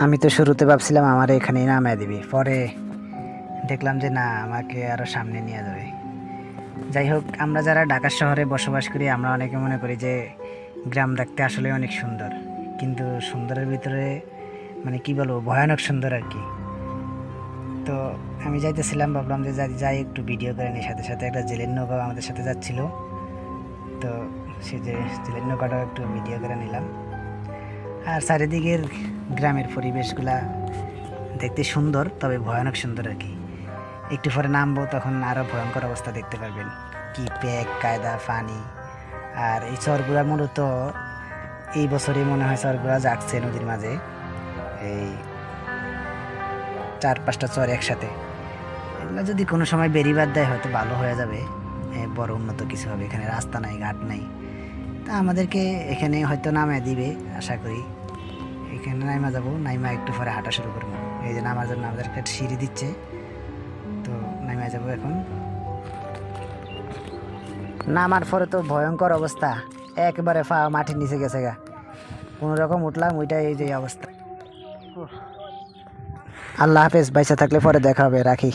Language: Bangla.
আমি তো শুরুতে ভাবছিলাম আমার এখানেই নামায় দিবি, পরে দেখলাম যে না, আমাকে আরও সামনে নিয়ে যাবে। যাই হোক, আমরা যারা ঢাকা শহরে বসবাস করি, আমরা অনেকে মনে করি যে গ্রাম দেখতে আসলে অনেক সুন্দর। কিন্তু সুন্দরের ভিতরে মানে কি বলব, ভয়ানক সুন্দর আর কি। তো আমি যাইতেছিলাম, ভাবলাম যে যাই একটু ভিডিও করে নিই। সাথে সাথে একটা জেলের নৌকা আমাদের সাথে যাচ্ছিল। তো সে যে জেলের নৌকাটাও একটু ভিডিও করে নিলাম। আর চারিদিকের গ্রামের পরিবেশগুলা দেখতে সুন্দর, তবে ভয়ানক সুন্দর আর কি। একটু পরে নামবো, তখন আরও ভয়ঙ্কর অবস্থা দেখতে পারবেন। কি প্যাক, কায়দা পানি আর এই চরগুলা মূলত এই বছরই মনে হয় চরগুলা যাচ্ছে নদীর মাঝে। এই চার পাঁচটা চর একসাথে। এগুলো যদি কোনো সময় বেরিবাদ দেয়, হয়তো ভালো হয়ে যাবে। বড় উন্নত কিছু হবে, এখানে রাস্তা নাই, ঘাট নাই। তা আমাদেরকে এখানে হয়তো নামে দিবে, আশা করি। এখানে নাইমা যাব, নাইমা একটু পরে হাঁটা শুরু করব। এই যে নামার জন্য আমাদেরকে একটা সিঁড়ি দিচ্ছে। তো নাইমা যাব এখন। নামার পরে তো ভয়ঙ্কর অবস্থা। একবারে ফা মাটির নিচে গেছে গা। কোনো রকম উঠলাম, ওইটাই এই যে অবস্থা। আল্লাহ হাফেজ, বাইসা থাকলে পরে দেখা হবে, রাখি।